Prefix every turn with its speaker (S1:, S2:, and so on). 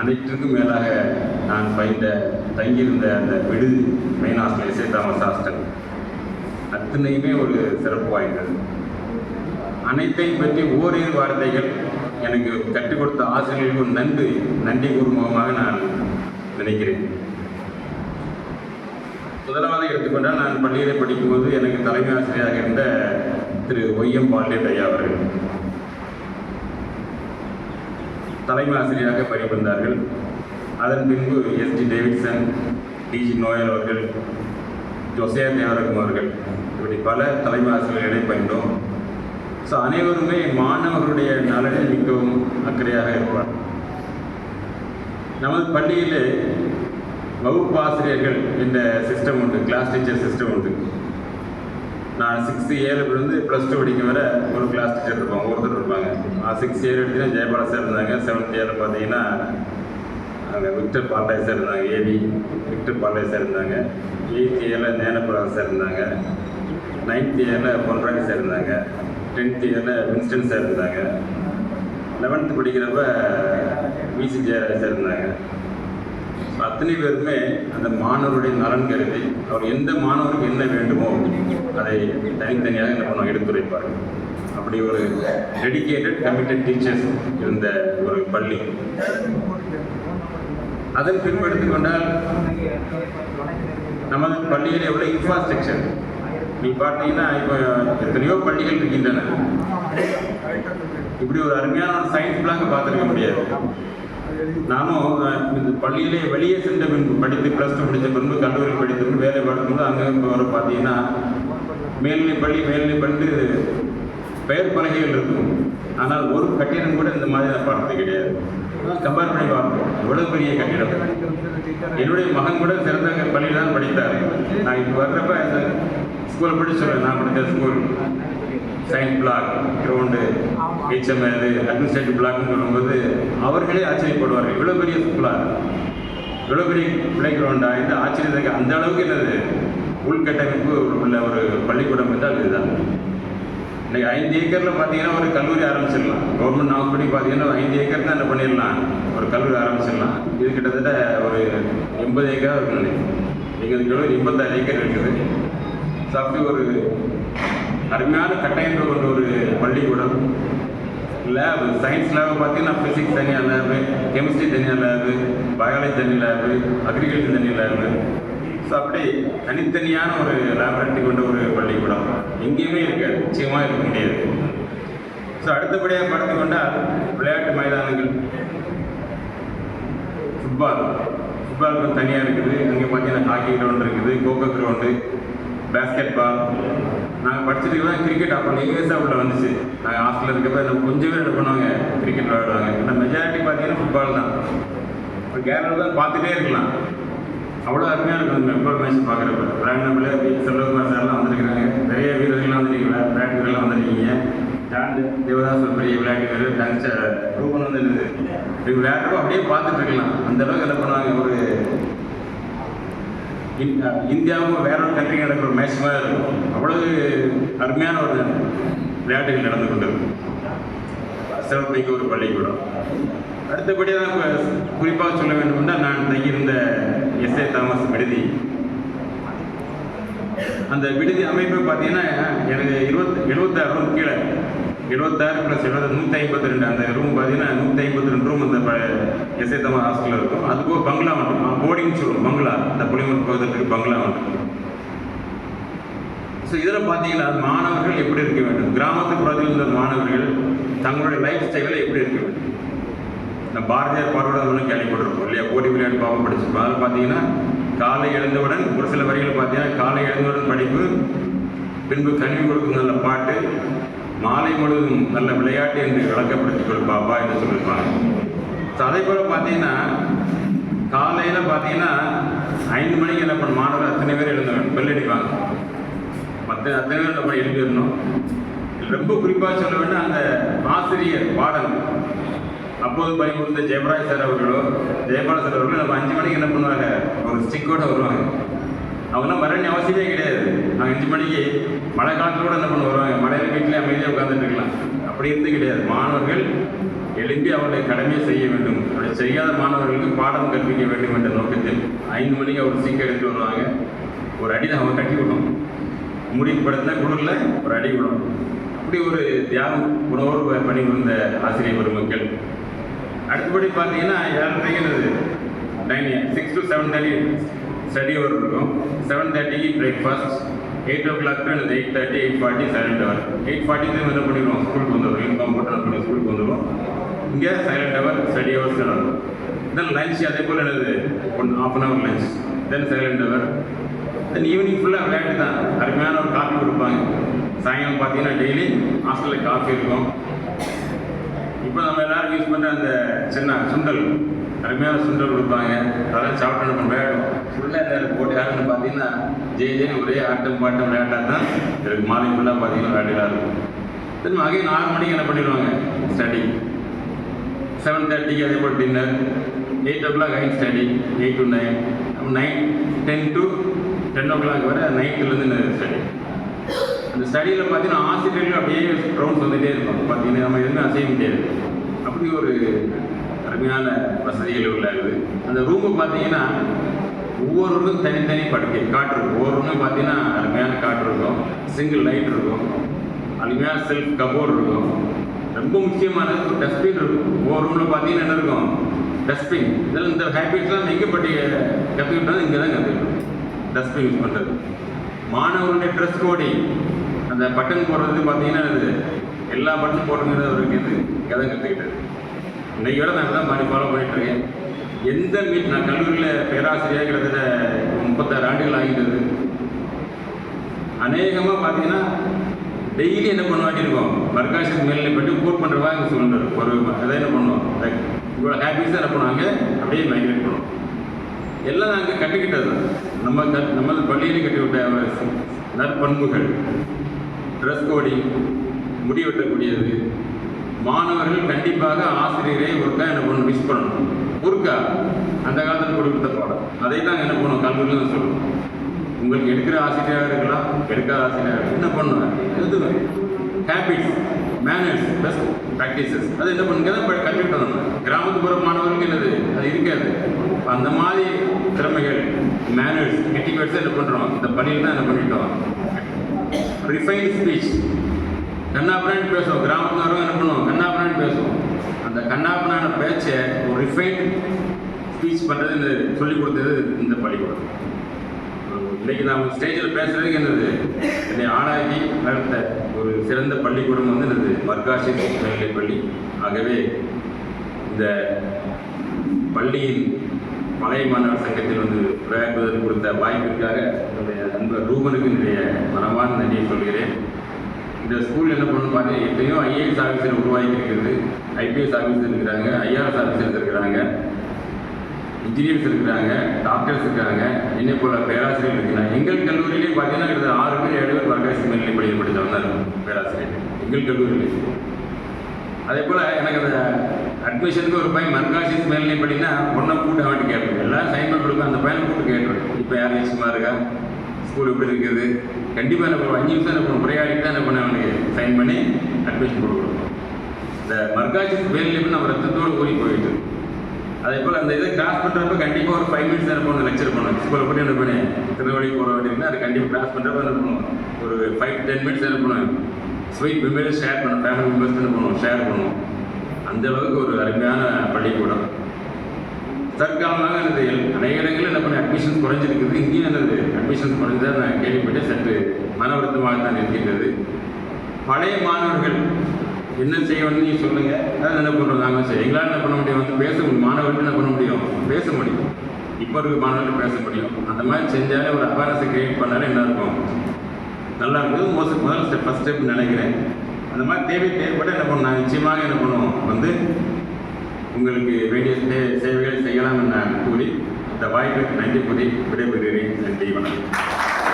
S1: அனைத்திற்கும் மேலாக நான் பயின்ற தங்கியிருந்த அந்த விடுதி main hostel S A Thomas hostel அத்தனையுமே ஒரு சிறப்பு வாய்ந்தது. அனைத்தையும் பற்றி ஓரிரு வார்த்தைகள் எனக்கு கற்றுக் கொடுத்த ஆசிரியர்களுக்கு நன்றி நன்றி கூறுமுகமாக நான் நினைக்கிறேன். முதலாவது எடுத்துக்கொண்டால் நான் பள்ளியில் படிக்கும்போது எனக்கு தலைமை ஆசிரியராக இருந்த திரு ஒய்எம் பாண்டியட் ஐயா அவர்கள். தலைமை ஆசிரியராக பணிபுரிந்தார்கள். அதன் பின்பு எஸ்டி டேவிட்சன் டிஜி நோயல் அவர்கள் ஜோசியா தேவரகம் அவர்கள் இப்படி பல தலைமை ஆசிரியர்களை பயின்றோம். ஸோ அனைவருமே மாணவர்களுடைய நலனில் மிகவும் அக்கறையாக இருப்பார். நமது பள்ளியிலே வகுப்பு ஆசிரியர்கள் என்ற சிஸ்டம் உண்டு கிளாஸ் டீச்சர் சிஸ்டம் உண்டு. நான் சிக்ஸ்த்து ஏழுலேருந்து ப்ளஸ் டூ படிக்கும் வரை ஒரு கிளாஸ் டீச்சர் இருப்பாங்க ஒருத்தர் இருப்பாங்க. நான் சிக்ஸ்த் இயர் எடுத்தீங்கன்னா ஜெயபாலா சார் இருந்தாங்க. செவன்த் இயரில் பார்த்தீங்கன்னா அங்கே விக்டர் பாண்டே சார் இருந்தாங்க A V Victor Pandey sir இருந்தாங்க. எயித் இயரில் ஞானபிரா சார் இருந்தாங்க. நைன்த் இயரில் பொன்ராணி சார் இருந்தாங்க. டென்த் இயரில் வின்ஸ்டன் சார் இருந்தாங்க. லெவன்த்து படிக்கிறப்ப விசி ஜெயராஜ் சார் இருந்தாங்க. அத்தனை பேருமே அந்த மாணவருடைய நலன் கருதி அவர் எந்த மாணவருக்கு என்ன வேண்டுமோ அதை தனித்தனியாக என்ன பண்ணுவாங்க எடுத்துரைப்பார். அப்படி ஒரு டெடிக்கேட்டட் கமிட்டட் டீச்சர்ஸ் இருந்த ஒரு பள்ளி. அதன் பின்பு எடுத்துக்கொண்டால் நமது பள்ளியில் எவ்வளோ இன்ஃப்ராஸ்ட்ரக்சர் நீ பார்த்தீங்கன்னா இப்போ எத்தனையோ பள்ளிகள் இருக்கின்றன. இப்படி ஒரு அருமையான சயின்ஸ் பிளாங்க பார்த்துருக்க முடியாது. நானும் இந்த பள்ளியிலே வெளியே சென்ற பின்பு படித்து ப்ளஸ் டூ படித்த பின்பு கல்லூரி படித்த பின்பு வேலை பார்க்கும்போது அங்கே வர பார்த்தீங்கன்னா மேல்நிலை பள்ளி மேல்நிலை பள்ளி பெயர் பலகைகள் இருக்கும். ஆனால் ஒரு கட்டிடம் கூட இந்த மாதிரி நான் பார்த்தது கிடையாது. கம்பேர் பண்ணி பார்ப்போம். எவ்வளவு பெரிய கட்டிடம்? என்னுடைய மகன் கூட சிறந்த பள்ளியில் தான் படித்தார். நான் இப்போ வர்றப்ப இந்த ஸ்கூலை படிச்சு நான் படித்த school science block ground HML administrative பிளாக்னு சொல்லும்போது அவர்களே ஆச்சரியப்படுவார்கள். இவ்வளோ பெரிய ஸ்கூலாக இவ்வளோ பெரிய பிளே கிரவுண்டா இந்த ஆச்சரியத்துக்கு அந்த அளவுக்கு என்னது? உள்கட்டமைப்பு உள்ள ஒரு பள்ளிக்கூடம் என்றால் இதுதான். இன்றைக்கி ஐந்து ஏக்கரில் பார்த்தீங்கன்னா ஒரு கல்லூரி ஆரம்பிச்சிடலாம். கவர்மெண்ட் நாகப்படி பார்த்தீங்கன்னா ஐந்து ஏக்கர் தான் என்ன பண்ணிடலாம். ஒரு கல்லூரி ஆரம்பிச்சிடலாம். இது கிட்டத்தட்ட ஒரு எண்பது ஏக்கர் இருக்கும் நினைக்கிறேன் எங்களுக்கு ஒரு எண்பத்தாறு ஏக்கர் இருக்குது. ஸோ அப்படி ஒரு அருமையான கட்டமைப்பு கொண்ட ஒரு பள்ளிக்கூடம். லேபு சயின்ஸ் லேபு பார்த்தீங்கன்னா ஃபிசிக்ஸ் தனியாக லேபு கெமிஸ்ட்ரி தனியாக லேபு பயாலஜி தனி லேபு அக்ரிகல்ச்சர் தனி லேபு ஸோ அப்படி தனித்தனியான ஒரு லேபரேட்டரி கொண்ட ஒரு பள்ளிக்கூடம். எங்கேயுமே இருக்காது. நிச்சயமாக இருக்க முடியாது. ஸோ அடுத்தபடியாக பார்த்து கொண்டால் விளையாட்டு மைதானங்கள். ஃபுட்பால் ஃபுட்பால் தனியாக இருக்குது. அங்கே பார்த்தீங்கன்னா ஹாக்கி கிரவுண்ட் இருக்குது கோகோ கிரவுண்டு பேஸ்கெட் பால் நாங்கள் படிச்சுட்டு தான் கிரிக்கெட் அப்போ லேசாக உள்ள வந்துச்சு. நாங்கள் ஹாஸ்டலில் இருக்கப்ப நம்ம கொஞ்சம் பேர் என்ன பண்ணுவாங்க? கிரிக்கெட் விளையாடுவாங்க. ஆனால் மெஜாரிட்டி பார்த்தீங்கன்னா ஃபுட்பால் தான். இப்போ கேரளாவில் தான் பார்த்துட்டே இருக்கலாம். அவ்வளோ அருமையாக இருக்கும் அந்த ஃபுட்பால் மேட்ச் பார்க்குறப்ப விளையாடினப்பில் செல்வகுமார் சார்லாம் வந்திருக்கிறாங்க. நிறைய வீரர்கள்லாம் வந்திருக்கீங்க விளையாட்டு வீரர்லாம் வந்திருக்கீங்க. ஜான் தேவதாஸ் ஒரு பெரிய விளையாட்டு வீரர் டங்ஸ்டர் ரூபன் வந்து என்னது இப்படி விளையாடுறப்போ அப்படியே பார்த்துட்டு இருக்கலாம். அந்த அளவுக்கு என்ன பண்ணுவாங்க? ஒரு இந்தியாவுக்கும் வேற ஒரு கண்ட்ரி நடக்கிற மேட்ச் மாதிரி இருக்கும். அவ்வளவு அருமையான ஒரு விளையாட்டுகள் நடந்து கொண்டிருக்கும். சிறப்புமிக்க ஒரு பள்ளிக்கூடம். அடுத்தபடியாக இப்போ குறிப்பாக சொல்ல வேண்டும் என்றால் நான் தங்கியிருந்த எஸ்ஏ தாமஸ் விடுதி. அந்த விடுதி அமைப்பு பார்த்தீங்கன்னா எனக்கு இருபத்தி எழுபத்தாறு கீழே. எழுபத்தாறு ப்ளஸ் எழுபது நூற்றி ஐம்பத்தி ரெண்டு அந்த ரூம் பார்த்தீங்கன்னா நூற்றி ஐம்பத்தி ரெண்டு ரூம் அந்த எஸ்ஏ தமா ஹாஸ்டலில் இருக்கும் அதுபோக பங்களா மட்டும் போர்டிங் சொல்லுவோம் பங்களா இந்த புளிமன் பகுதிக்கு பங்களா மட்டும் ஸோ இதில் பார்த்தீங்கன்னா மாணவர்கள் எப்படி இருக்க வேண்டும்? கிராமத்து புறத்தில் இருந்த மாணவர்கள் தங்களுடைய லைஃப் ஸ்டைலில் எப்படி இருக்க வேண்டும்? இந்த பாரதியார் பாடோட ஒன்று கேள்விப்பட்டிருப்போம் இல்லையா? போட்டி விளையாட்டு பாவம் படிச்சிருப்போம். அதில் பார்த்தீங்கன்னா காலை எழுந்தவுடன் ஒரு சில வரிகள் பார்த்தீங்கன்னா காலை எழுந்தவுடன் படிப்பு பின்பு கல்வி கொடுக்கும் நல்ல பாட்டு மாலை முழுவதும் நல்ல விளையாட்டு என்று விளக்கப்படுத்திக் கொள் பாப்பா என்று சொல்லியிருப்பாங்க. ஸோ அதே போல் பார்த்தீங்கன்னா காலையில் பார்த்தீங்கன்னா ஐந்து மணிக்கு என்ன பண்ண மாணவர் அத்தனை பேர் எழுந்தவன் பெல் அடிப்பாங்க. மற்ற அத்தனை பேர் நம்ம எழுதிடணும் ரொம்ப குறிப்பாக சொல்ல வேண்டும் அந்த ஆசிரியர் பாடல் அப்போது பயமுறுத்த ஜெயபராஜ் சார் அவர்களோ ஜெயபால சார் அவர்களோ நம்ம அஞ்சு மணிக்கு என்ன பண்ணுவாங்க? ஒரு ஸ்டிக்கோடு வருவாங்க. அவங்கெல்லாம் வர அவசியமே கிடையாது. நாங்கள் அஞ்சு மணிக்கு மழை காலத்தில் கூட என்ன பண்ண வருவாங்க. மழையில வீட்டிலே அமைதியாக உட்காந்துட்டு இருக்கலாம். அப்படி இருந்து கிடையாது. மாணவர்கள் எழும்பி அவருடைய கடமையை செய்ய வேண்டும். அப்படி செய்யாத மாணவர்களுக்கு பாடம் கற்பிக்க வேண்டும் என்ற நோக்கத்தில் ஐந்து மணிக்கு அவர் சீக்கிரம் எடுத்து வருவாங்க. ஒரு அடி தான் அவங்க கட்டி விடணும். முடி படுத்தினா குளிரில் ஒரு அடி விடும் அப்படி ஒரு தியாகம் உணவோடு பணி வந்த ஆசிரியர் பெருமக்கள். அடுத்தபடி பார்த்தீங்கன்னா ஏழரைங்கிறது nine six to seven thirty. Study hour இருக்கும் செவன் தேர்ட்டிக்கு breakfast eight o'clock to eight thirty eight forty silent hour eight forty என்ன பண்ணிடுவோம் ஸ்கூலுக்கு வந்துடுவோம் யூனிஃபார்ம் போட்டு நம்ம பண்ணி ஸ்கூலுக்கு வந்துடுவோம் இங்கே சைலண்ட் ஹவர் ஸ்டடி ஹவர்ஸ் நடக்கும் தென் லஞ்ச் அதே போல் என்னது? One half an hour lunch then silent hour then evening ஃபுல்லாக விளையாட்டு தான். அருமையான ஒரு காஃபி கொடுப்பாங்க. சாயங்காலம் பார்த்தீங்கன்னா டெய்லி ஹாஸ்டலில் காஃபி இருக்கும். இப்போ நம்ம எல்லாரும் யூஸ் பண்ணுற அந்த சின்ன சுண்டல். அருமையான சுண்டல் கொடுப்பாங்க. அதெல்லாம் சாப்பிட்டு நம்ம விளையாடும் ஃபுல்லாக இந்த போட்டி யாருன்னு பார்த்தீங்கன்னா ஜெய் ஜெயின் ஒரே ஆட்டம் பாட்டம் விளையாட்டா தான் எனக்கு மாலை ஃபுல்லாக பார்த்தீங்கன்னா விளையாட்டுலாம் இருக்கும் திரும்ப அகைன் நாலு மணிக்கு என்ன பண்ணிடுவாங்க? ஸ்டடி செவன் தேர்ட்டிக்கு அதே போல் dinner eight o'clock ஹைன் study eight to nine nine ten to ten o'clock வரை நைட்டுலேருந்து ஸ்டடி அந்த ஸ்டடியில் பார்த்தீங்கன்னா ஆசிரியர்கள் அப்படியே ரவுண்ட்ஸ் வந்துகிட்டே இருக்கும் பார்த்தீங்கன்னா நம்ம எதுவுமே அசைய முடியாது. அப்படி ஒரு அருமையான வசதிகள் உள்ளது அந்த ரூமு பார்த்தீங்கன்னா ஒவ்வொருவருக்கும் தனித்தனி படுக்கை காற்று இருக்கும். ஒவ்வொரு ரூமும் பார்த்தீங்கன்னா அருமையான காற்று இருக்கும். சிங்கிள் லைட் இருக்கும். அருமையான செல்ஃப் கபோர்டு இருக்கும். ரொம்ப முக்கியமானது டஸ்ட்பின் இருக்கும். ஒவ்வொரு ரூமில் பார்த்தீங்கன்னா என்ன இருக்கும்? டஸ்ட்பின் இதில் இந்த ஹேபிட்ஸ்லாம் எங்கே பட்டி கற்றுக்கிட்டோம் இங்கே தான் கற்றுக்கிட்டோம் டஸ்ட்பின் யூஸ் பண்ணுறது மாணவருடைய ட்ரெஸ் கோடி அந்த பட்டன் போடுறது பார்த்தீங்கன்னா அது எல்லா பட்டன் போடுங்கிறது அவருக்கு இது. கதை கற்றுக்கிட்டது இன்னையோட விட நான் தான் பண்ணி ஃபாலோ பண்ணிட்டுருக்கேன் எந்த மீட் நான் கல்லூரியில் பேராசிரியர் கிட்டத்தட்ட முப்பத்தாறு ஆண்டுகள் ஆகிட்டது அநேகமாக பார்த்தீங்கன்னா டெய்லி என்ன பண்ணுவாட்டி இருக்கோம் பர்காஷன் மேலே பற்றி கோட் பண்ணுறவா இங்கே சொல்லுறாரு ஒரு அதை என்ன பண்ணுவோம்? இவ்வளோ ஹேபிட்ஸ் என்ன பண்ணுவாங்க? அப்படியே மைக்ரேட் பண்ணுவோம். எல்லாம் நாங்கள் கட்டிக்கிட்டது நம்ம க நம்ம பள்ளியிலே கட்டிவிட்ட நற்பண்புகள். ட்ரெஸ் கோடிங் முடி வெட்டக்கூடியது. மாணவர்கள் கண்டிப்பாக ஆசிரியரை ஒருக்கா எனக்கு பண்ணணும் மிஸ் பண்ணணும். ஒருக்கா? அந்த காலத்தில் கொடுத்த பாடம். அதை தான் என்ன பண்ணுவோம் கல்லூரியில் தான் சொல்லணும். உங்களுக்கு எடுக்கிற ஆசிரியராக இருக்கலாம் எடுக்காத ஆசிரியராக என்ன பண்ணுவேன் எழுதுவேன் ஹேபிட்ஸ் மேனர்ஸ் ப்ளஸ் ப்ராக்டிசஸ் அது என்ன பண்ணுங்க தான் கற்றுக்கிட்டோம் நம்ம. கிராமத்துப்புற மாணவர்களுக்கு என்னது? அது இருக்காது. அந்த மாதிரி திறமைகள் மேனர்ஸ் எட்டிக்வேட்ஸ் என்ன பண்ணுறோம் இந்த பணியில் தான் என்ன பண்ணிட்டோம்? ரிஃபைன் ஸ்பீச் கண்ணாபுரான் பேசுவோம். கிராமத்துக்காரும் என்ன பண்ணுவோம் கண்ணாபுரான் பேசுவோம். அந்த கண்ணாபுரான பேச்சை ஒரு ரிஃபைன் ஸ்பீச் பண்ணுறது இந்த சொல்லிக் கொடுத்தது இந்த பள்ளிக்கூடம். இன்றைக்கி நான் ஸ்டேஜில் பேசுகிறதுக்கு என்னது? என்னை ஆளாகி நடத்த ஒரு சிறந்த பள்ளிக்கூடம் வந்து என்னது? மர்காசி மேல்நிலை பள்ளி. ஆகவே இந்த பள்ளியின் பழைய மாணவர் சங்கத்தில் வந்து உரையாற்றுவதற்கு கொடுத்த வாய்ப்பிற்காக என்னுடைய நண்பர் ரூபனுக்கு என்னுடைய மனமான நன்றியை சொல்கிறேன். இந்த ஸ்கூல் என்ன பண்ணணும் பார்த்தீங்கன்னா எத்தனையோ ஐஏஎஸ் ஆஃபீஸர் உருவாகி இருக்கிறது. ஐபிஎஸ் ஆஃபீஸர் இருக்கிறாங்க ஐஆர்எஸ் ஆஃபீஸர் இருக்கிறாங்க இன்ஜினியர்ஸ் இருக்கிறாங்க டாக்டர்ஸ் இருக்காங்க என்னை போல பேராசிரியர் இருக்கிறாங்க. எங்கள் கல்லூரியிலே பார்த்தீங்கன்னா கிட்ட ஆறு பேர் ஏழு பேர் மர்காசி மேல்நிலை பள்ளியில் படித்தவங்க தான் இருக்கும் பேராசிரியர் எங்கள் கல்லூரியிலே. அதே போல் எனக்கு அந்த அட்மிஷனுக்கு ஒரு பையன் மர்காசிஸ் மேல்நிலை படினா ஒன்றை கூட்ட வேண்டி கேட்பேன். எல்லாம் சைன் பண்ணி கொடுக்கும் அந்த பையனை கூட்டு கேட்டுருவேன் இப்போ யார் நிச்சயமா இருக்கா ஸ்கூல் எப்படி இருக்குது? கண்டிப்பாக என்ன பண்ணுவோம் அஞ்சு நிமிஷம் என்ன பண்ணுவோம் உரையாடி தான் என்ன பண்ண அவனுக்கு சைன் பண்ணி அட்மிஷன் கொடுக்கணும். இந்த மர்காசிஸ் மேல்நிலை நம்ம ரத்தத்தோடு ஊறி போயிட்டு. அதே போல் அந்த இதை கிராஸ் பண்ணுறப்ப கண்டிப்பாக ஒரு ஃபைவ் மினிட்ஸ் என்ன பண்ணணும் லெக்சர் பண்ணணும் ஸ்கூலில் போய் என்ன பண்ணி திருநெல்வேலி போகிற வேண்டியிருந்தா அது கண்டிப்பாக கிராஸ் பண்ணுறப்ப என்ன பண்ணுவோம்? ஒரு ஃபைவ் டென் மினிட்ஸ் என்ன பண்ணுவேன் ஸ்வீட் மெமரியை ஷேர் பண்ணணும். ஃபேமிலி மெம்பர்ஸ் என்ன பண்ணுவோம் ஷேர் பண்ணுவோம் அந்த அளவுக்கு ஒரு அருமையான பள்ளிக்கூடம். தற்காலமாக எனது அநேக இடங்களில் என்ன பண்ணி அட்மிஷன்ஸ் குறைஞ்சிருக்குது. இங்கேயும் எனது அட்மிஷன்ஸ் குறைஞ்சதாக நான் கேள்விப்பட்டு சற்று மன வருத்தமாக தான் இருக்கின்றது. பழைய மாணவர்கள் என்ன செய்யணும்னு நீங்கள் சொல்லுங்கள் அதை என்ன பண்ணுறோம் நாங்கள் செய்ய எங்களால் என்ன பண்ண முடியும்? வந்து பேச முடியும். மாணவர்கள் என்ன பண்ண முடியும்? பேச முடியும். இப்போ இருக்க மாணவர்கள் பேச முடியும். அந்த மாதிரி செஞ்சாலே ஒரு அவேர்னஸை கிரியேட் பண்ணாலே என்ன இருக்கும்? நல்லா இருக்குது மோஸ்ட் முதல் ஸ்டெப் ஃபஸ்ட் ஸ்டெப் நினைக்கிறேன். அந்த மாதிரி தேவை தேவைப்பட என்ன பண்ணணும் நான் நிச்சயமாக என்ன பண்ணுவோம்? வந்து உங்களுக்கு வேண்டிய சே- சேவைகள் செய்யலாம் என கூறி இந்த வாய்ப்புக்கு நன்றி கூறி விடைபெறுகிறேன். நன்றி வணக்கம்.